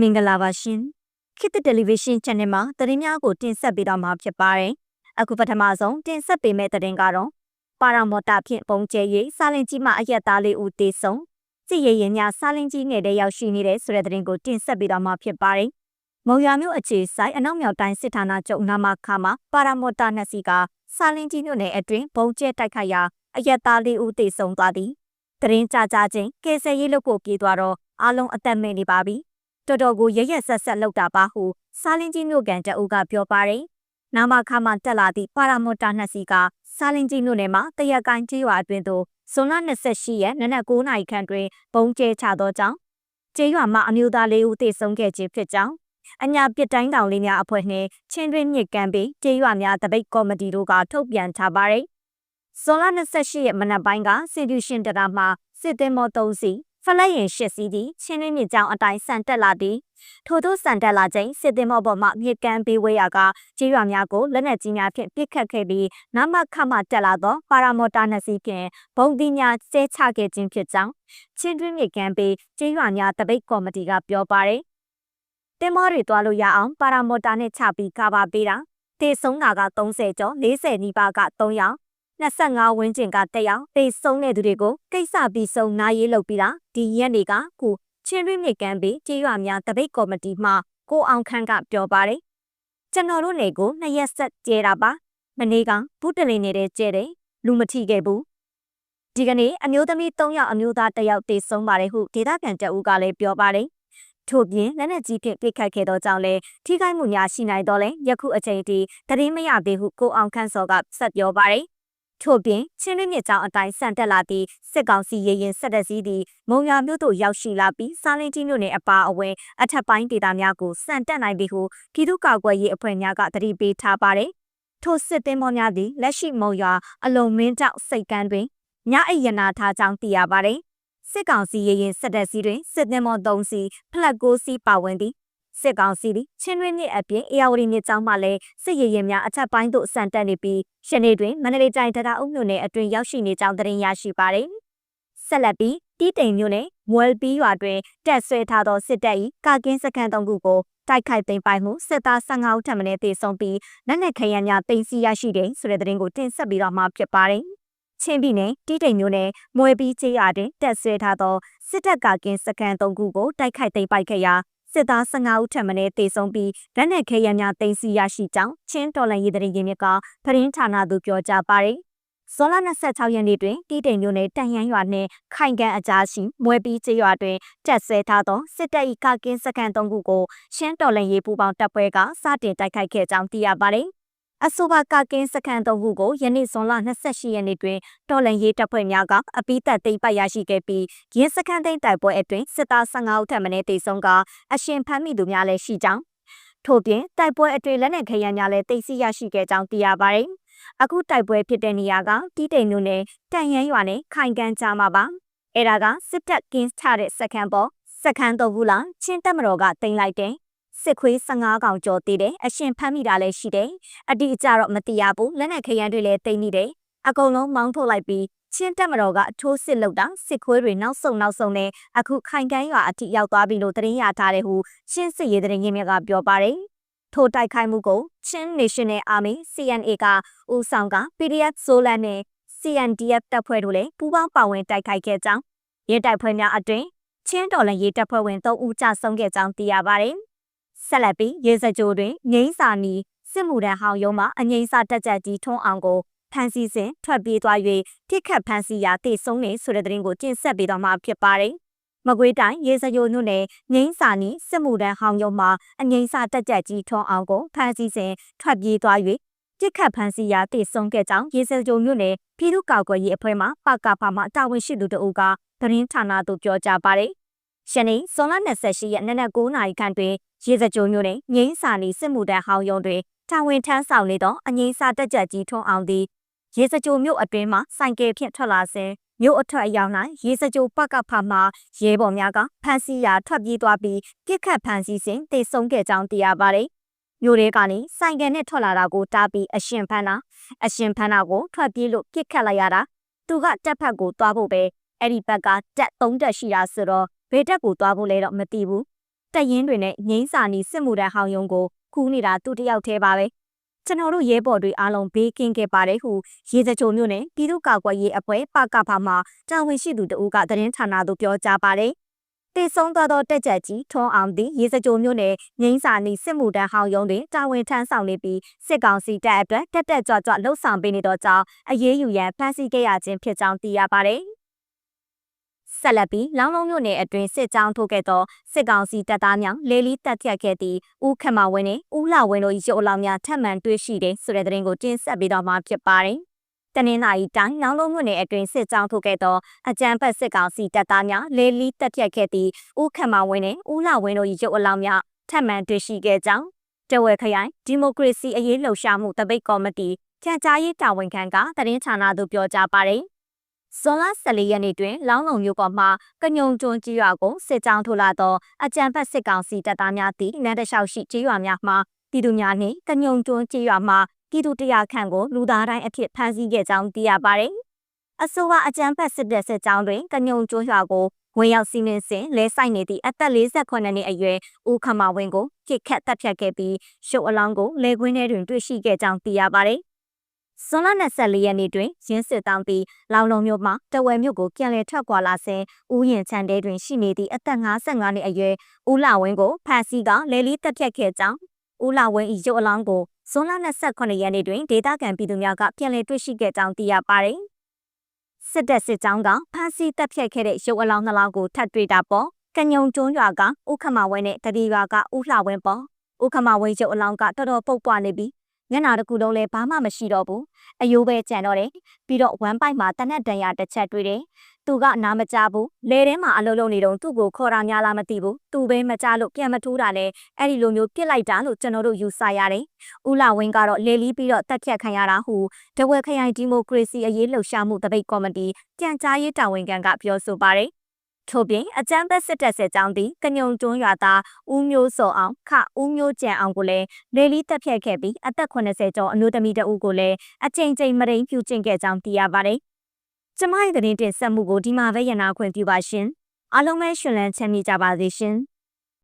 မင်္ဂလာပါရှင်ခေတ်သစ်တယ်လီဗီရှင်း channel မှာသတင်းများကိုတင်ဆက်ပေးတော့မှာဖြစ်ပါတယ်အခုပထမဆုံးတင်ဆက်ပေးမယ့်သတင်းကတော့ပါရာမော်တာဖြင့်ပုံကျဲ၍စာလင်ကြီးမှအရက်သားလေးဦးတေဆုံးစစ်ရေးရင်ညစာလင်ကြီးငယ်တဲ့ရောက်ရှိနေတဲ့ဆိုတဲ့သတင်းကိုတင်ဆက်ပေးတော့မှာဖြစ်ပါတယ်မုံရမျိုးအခြေဆိုင်အနောက်မြောက်တိုင်းစစ်ဌာနချုပ်နာမခါမှာပါရာမော်တာနှစ်စီကစာလင်ကြီးမြို့နယ်အတွင်းဘုံကျဲတိုက်ခိုက်ရာအရက်သားလေးဦးတေဆုံးသွားသည်တရင်ကြကြချင်းကေဆယ်ရေးလုပ်ဖို့ပြေးသွားတော့အားလုံးအသက်မဲ့နေပါပြီ တော်တော်ကိုရရက်ဆက်ဆက်လောက်တာပါဟုစာလင်းကြီးမြို့ကန်တအုပ်ကပြောပါတယ်။နာမခါမှတက်လာသည့်ပါရာမော်တာနှစ်စီးကစာလင်းကြီးမြို့နယ်မှာတရက်ကိုင်းကျေးရွာအတွင်းသို့ဇွန်လ28ရက်နနက်9နာရီခန့်တွင်ဘုံကျဲချသောကြောင့်ကျေးရွာမှအမျိုးသားလေးဦးသေဆုံးခဲ့ခြင်းဖြစ်ကြောင်းအညာပစ်တိုင်းတောင်လေးများအဖွဲ့နှင့်ချင်းတွင်းမြစ်ကမ်းပေကျေးရွာများတပိတ်ကော်မတီတို့ကထုတ်ပြန်ထားပါတယ်။ဇွန်လ28ရက်မနက်ပိုင်းကစီဒူရှင်တရာမှစစ်သည်မော်3စီး ဖလက်ရင်ရှစ်စီးသည်ချင်းရင်းမြစ်ကြောင်အတိုင်းဆန်တက်လာသည်ထို့သောဆန်တက်လာချိန်စစ်သည်မော်ပေါ်မှမြစ်ကမ်းပေးဝဲရာကကျေးရွာများကိုလက်နက်ကြီးများဖြင့်ပစ်ခတ်ခဲ့ပြီးနမခမှတက်လာသောပါရာမော်တာနှစ်စီးဖြင့်ဘုံဒီများကျဲချခဲ့ခြင်းဖြစ်ကြောင်းချင်းတွင်းမြစ်ကမ်းပေးကျေးရွာများတပိတ်ကော်မတီကပြောပါတယ်တင်မောတွေတွားလို့ရအောင်ပါရာမော်တာနဲ့ချပြီးကာပါပေးတာတေဆုံးတာက30ကျော်40နီးပါးက3ယောက် 25ဝန်းကျင်ကတက်ရောက်ပေဆုံးတဲ့သူတွေကိုကိစ္စပြီးဆုံးနာရေးလုပ်ပြီးတာဒီရက်တွေကခုချင်းရင်းမြစ်ကမ်းပေးကြေးရွာများတပိတ်ကော်မတီမှကိုအောင်ခန့်ကပြောပါတယ်ကျွန်တော်တို့နေကိုနှစ်ရက်ဆက်ကျဲတာပါမနေ့ကဘူးတလင်းနေတဲ့ကျဲတယ်လူမထိခဲ့ဘူးဒီကနေ့အမျိုးသမီး3ယောက်အမျိုးသား1ယောက်တေဆုံးပါတယ်ဟုဒေသခံတအူးကလည်းပြောပါတယ်ထို့ပြင်လက်နက်ကြီးဖြင့်ပြစ်ခတ်ခဲ့သောကြောင့်လည်းထိခိုက်မှုများရှိနိုင်တော့လဲယခုအချိန်ထိသတင်းမရသေးဟုကိုအောင်ခန့်စောကဆက်ပြောပါတယ် ထို့ပြင်ချင်းရင်းမြစ်ကြောင်အတိုင်းဆန်တက်လာသည့်စစ်ကောင်စီရေရင်ဆက်တက်စည်းသည့်မုံရမြို့သို့ရောက်ရှိလာပြီးစားလင်းကြီးမြို့နယ်အပါအဝင်အထက်ပိုင်းဒေသများကိုဆန်တက်နိုင်ပြီဟုပြည်သူ့ကာကွယ်ရေးအဖွဲ့များကတတိပေးထားပါတယ်။ထိုစစ်သည်မောများသည်လက်ရှိမုံရအလုံမင်းကြောက်စိတ်ကန်းတွင်ညအိပ်ရနာထားကြောင်းသိရပါတယ်။စစ်ကောင်စီရေရင်ဆက်တက်စည်းတွင်စစ်သည်မော3စီဖလက်9စီပါဝင်သည် စစ်ကောင်စီသည်ချင်းရင်းမြစ်အပြင်အေယာဝတီမြစ်ကြောင်းမှလည်းစစ်ရေးရင်များအထက်ပိုင်းသို့ဆန်တက်နေပြီးရှနေ့တွင်မန္တလေးတိုင်းတရအုပ်မြို့နယ်အတွင်းရောက်ရှိနေကြောင်းသတင်းရရှိပါသည်ဆက်လက်ပြီးတီးတိမ်မြို့နယ်မွယ်ပီးရွာတွင်တက်ဆွဲထားသောစစ်တပ်၏ကာကင်းစခန်းသုံးခုကိုတိုက်ခိုက်သိမ်းပိုက်မှုစစ်သား15ဦးထပ်မံတေဆုံးပြီးလက်နက်ခဲယမ်းများတင်စီရရှိတဲ့ဆိုတဲ့သတင်းကိုတင်ဆက်ပြီးတော့မှဖြစ်ပါတယ်။ချင်းပြည်နယ်တီးတိမ်မြို့နယ်မွယ်ပီးချေးရွာတွင်တက်ဆွဲထားသောစစ်တပ်ကာကင်းစခန်းသုံးခုကိုတိုက်ခိုက်သိမ်းပိုက်ခဲ့ရာ စစ်သား15ဦးထပ်မံတေဆုံးပြီးလက်နက်ခဲယမ်းများတင်စီရရှိကြောင်းချင်းတော်လန်ရေးတရင်ရင်းမြစ်ကသတင်းဌာနသို့ပြောကြားပါတယ်။ဇွန်လ26ရက်နေ့တွင်တီးတိမ်မြို့နယ်တန်ရန်ရွာနှင့်ခိုင်ကန်အကြားရှိမွဲပြီးကျေးရွာတွင်တက်ဆဲထားသောစစ်တပ်၏ကာကင်းစခန်း၃ခုကိုရှမ်းတော်လန်ရေးပူပေါင်းတပ်ဖွဲ့ကစတင်တိုက်ခိုက်ခဲ့ကြောင်းသိရပါတယ် အဆိုပါကကင်းစခန်းသုံးခုကိုယနေ့ဇွန်လ28ရက်နေ့တွင်တော်လန်ရေးတပ်ဖွဲ့များကအပိသက်သိမ်းပိုက်ရရှိခဲ့ပြီးရင်းစခန်းသိမ်းတိုက်ပွဲအတွင်းစစ်သား15ဦးထပ်မံတေဆုံးကအရှင်ဖမ်းမိသူများလည်းရှိကြောင်းထို့ပြင်တိုက်ပွဲအတွင်းလက်နက်ခဲယမ်းများလည်းတိတ်ဆိရရှိခဲ့ကြောင်းသိရပါတယ်။အခုတိုက်ပွဲဖြစ်တဲ့နေရာကတီးတိမ်မြို့နယ်တန်ရန်ရွာနဲ့ခိုင်ကန်ကြားမှာပါ။အဲဒါကစစ်တပ်ကင်းချတဲ့စခန်းပေါ်စခန်းတော့ဘူးလားချင်းတက်မတော်ကတင်လိုက်တယ် စစ်ခွေး15កောင်ကျော်သေးတယ်အရှင်ဖမ်းမိတာလည်းရှိတယ်အတိအကျတော့မသိရဘူးလက်နက်ခရမ်းတွေလည်းတိတ်နေတယ်အကုန်လုံးမောင်းထုတ်လိုက်ပြီးချင်းတက်မတော်ကအထိုးစစ်လုပ်တာစစ်ခွေးတွေနောက်ဆုံနောက်ဆုံနဲ့အခုခိုင်ကန်းရွာအထိရောက်သွားပြီလို့သတင်းရထားတယ်ဟုချင်းစစ်ရေးသတင်းရင်းမြစ်ကပြောပါတယ်ထိုတိုက်ခိုက်မှုကိုချင်း National Army CNA ကဦးဆောင်က PDF Solan နဲ့ CNDF တပ်ဖွဲ့တို့လည်းပူးပေါင်းပါဝင်တိုက်ခိုက်ခဲ့ကြောင်းရဲတိုက်ဖွဲ့များအတွင်ချင်းတော်လန်ရေးတပ်ဖွဲ့ဝင်3ဦးကြဆုံးခဲ့ကြောင်းသိရပါတယ် ဆက်လက်ပြီးရေစကြိုတွင်ငိမ့်စာနီစစ်မှုထမ်းဟောင်းရုံးမှအငိမ့်စာတက်ကြကြီးထွန်းအောင်ကိုဖမ်းဆီးစဉ်ထွက်ပြေးသွား၍ထိခတ်ဖမ်းဆီးရာတိဆုံးနေဆိုတဲ့သတင်းကိုတင်ဆက်ပေးတော့မှာဖြစ်ပါတယ်။မကွေးတိုင်းရေစကြိုမြို့နယ်ငိမ့်စာနီစစ်မှုထမ်းဟောင်းရုံးမှအငိမ့်စာတက်ကြကြီးထွန်းအောင်ကိုဖမ်းဆီးစဉ်ထွက်ပြေးသွား၍ပြစ်ခတ်ဖမ်းဆီးရာတိဆုံးခဲ့ကြောင်းရေစကြိုမြို့နယ်ပြည်သူ့ကာကွယ်ရေးအဖွဲ့မှပကဖမှတာဝန်ရှိသူတို့ကသတင်းဌာနသို့ပြောကြားပါတယ်။ ယနေ့ဇွန်လ28ရက်နေ့နက်9:00နာရီခန့်တွင်ရေစကြိုမျိုးနဲ့ငိမ့်စာနီစစ်မှုတန်းဟောင်းယုံတွင်တာဝန်ထမ်းဆောင်နေသောအငိမ့်စာတက်ကြကြီးထွန်းအောင်သည်ရေစကြိုမျိုးအတွင်းမှစိုင်ကယ်ဖြင့်ထွက်လာစဉ်မြို့အထက်အရောက်၌ရေစကြိုပကဖမှရဲဘော်များကဖမ်းဆီးရာထွက်ပြေးသွားပြီးပြစ်ခတ်ဖမ်းဆီးစဉ်တေဆုံးခဲ့ကြောင်းသိရပါတယ်။မြို့ထဲကနေစိုင်ကယ်နဲ့ထွက်လာတာကိုတားပြီးအရှင်ဖမ်းတာအရှင်ဖမ်းတာကိုထွက်ပြေးလို့ပြစ်ခတ်လိုက်ရတာသူကတက်ဖက်ကိုသွားဖို့ပဲအဲ့ဒီဘက်ကတက်သုံးတက်ရှိတာဆိုတော့ ဘယ်တက်ကိုသွားဖို့လဲတော့မသိဘူးတက်ရင်တွေနဲ့ငိမ့်စာနီစစ်မှုတန်းဟောင်းယုံကိုကူးနေတာသူတယောက်တည်းပါပဲကျွန်တော်တို့ရဲဘော်တွေအားလုံးဘေးကင်းခဲ့ပါတယ်ဟုရေစကြိုမျိုးနဲ့ပြည်သူ့ကာကွယ်ရေးအဖွဲ့ပကဖမှာတာဝန်ရှိသူတဦးကသတင်းဌာနသို့ပြောကြားပါတယ်တည်ဆုံးသွားသောတက်ကြက်ကြီးထွန်းအောင်သည်ရေစကြိုမျိုးနဲ့ငိမ့်စာနီစစ်မှုတန်းဟောင်းယုံတွင်တာဝန်ထမ်းဆောင်နေပြီးစစ်ကောင်စီတပ်အတွက်တက်တက်ကြွကြွလှုပ်ဆောင်ပေးနေသောကြောင့်အရေးယူရန်ဖမ်းဆီးခဲ့ရခြင်းဖြစ်ကြောင်းသိရပါတယ် ဆက်လက်ပြီးလောင်းလုံးမြို့နယ်အတွင်းစစ်ကြောင်းထုတ်ခဲ့သောစစ်ကောင်စီတပ်သားများလေလီတက်ဖြတ်ခဲ့သည့်ဦးခမဝင်းနဲ့ဦးလာဝင်းတို့ရုပ်အလောင်းများထပ်မံတွေ့ရှိတဲ့ဆိုတဲ့သတင်းကိုတင်ဆက်ပေးတော့မှာဖြစ်ပါတယ်။တနင်္လာရီတိုင်းနောင်လုံးမြို့နယ်အတွင်းစစ်ကြောင်းထုတ်ခဲ့သောအကြမ်းဖက်စစ်ကောင်စီတပ်သားများလေလီတက်ဖြတ်ခဲ့သည့်ဦးခမဝင်းနဲ့ဦးလာဝင်းတို့ရုပ်အလောင်းများထပ်မံတွေ့ရှိခဲ့ကြောင်းတဝဲခရိုင်ဒီမိုကရေစီအရေးလှုပ်ရှားမှုတပိတ်ကော်မတီကြံကြားရေးတာဝန်ခံကသတင်းဌာနသို့ပြောကြားပါတယ်။ ဇွန်လ14ရက်နေ့တွင်လောင်းလုံမြို့ပေါ်မှကညုံကျွန်းကြီးရွာကိုစစ်ကြောင်းထိုးလာသောအကြံဖက်စစ်ကောင်စီတပ်သားများသည်နန်းတလျှောက်ရှိကြီးရွာများမှပြည်သူများနှင့်ကညုံကျွန်းကြီးရွာမှပြည်သူတရာခန့်ကိုလူသားတိုင်းအဖြစ်ဖမ်းဆီးခဲ့ကြောင်းသိရပါသည်။အဆိုပါအကြံဖက်စစ်တပ်စစ်ကြောင်းတွင်ကညုံကျွန်းရွာကိုဝင်ရောက်စီးနင်းစဉ်လဲဆိုင်နေသည့်အသက်48နှစ်အရွယ်ဦးခမဝင်းကို kick ခတ်တပ်ဖြတ်ခဲ့ပြီးရှုပ်အလောင်းကိုလေကွင်းထဲတွင်တွေ့ရှိခဲ့ကြောင်းသိရပါသည်။ ဇွန်လ24ရက်နေ့တွင်ရင်းစစ်တောင်းပြီးလောင်လုံမြို့မှတဝယ်မြို့ကိုပြန်လည်ထွက်ခွာလာစဉ်ဦးရင်ချန်တဲတွင်ရှိနေသည့်အသက်55နှစ်အရွယ်ဦးလာဝင်းကိုဖမ်းဆီးကလဲလီတက်ဖြတ်ခဲ့ကြောင်းဦးလာဝင်း၏ရုပ်အလောင်းကိုဇွန်လ28ရက်နေ့တွင်ဒေသခံပြည်သူများကပြန်လည်တွေ့ရှိခဲ့ကြောင်းသိရပါတယ်။စစ်တပ်စစ်ကြောင်းကဖမ်းဆီးတပ်ဖြတ်ခဲ့တဲ့ရုပ်အလောင်းနှလောင်းကိုထပ်တွေ့တာပေါ့ကညုံကျွန်းရွာကဥခမဝဲနဲ့တတိရွာကဥလှဝင်းပေါ့ဥခမဝဲရုပ်အလောင်းကတော်တော်ပုတ်ပွားနေပြီး မျက်နာတစ်ခုလုံးလည်းဘာမှမရှိတော့ဘူးအယိုးပဲကြံတော့တယ်ပြီးတော့ဝမ်းပိုက်မှာတနက်တန်ရတစ်ချက်တွေ့တယ်သူကနားမကြဘူးလဲထဲမှာအလုံးလုံးနေတော့သူ့ကိုခေါ်တာများလားမသိဘူးသူပဲမကြလို့ပြန်မထိုးတာလဲအဲ့ဒီလိုမျိုးပြစ်လိုက်တာလို့ကျွန်တော်တို့ယူဆရတယ်ဦးလာဝင်းကတော့လေလီပြီးတော့တက်ဖြတ်ခံရတာဟုတဝက်ခရိုင်ဒီမိုကရေစီအရေးလှုပ်ရှားမှုတပိတ်ကော်မတီကြံကြားရေးတာဝန်ခံကပြောဆိုပါတယ် ထို့ပြင်အကြမ်းဖက်စစ်တပ်စစ်ကြောင်းသည်ကညုံကျွန်းရွာသားဦးမျိုးစောအောင်ခဦးမျိုးကျန်အောင်ကိုလည်းလေလီတက်ဖြတ်ခဲ့ပြီးအသက်80ကျော်အမျိုးသမီးတဦးကိုလည်းအချိန်ချင်းမရိန်ပြုကျင့်ခဲ့ကြောင်းသိရပါတယ်။ကျမရဲ့သတင်းတင်ဆက်မှုကိုဒီမှာပဲရနာခွင့်ပြုပါရှင်။အားလုံးပဲရှင်လန်းချမ်းမြေ့ကြပါစေရှင်။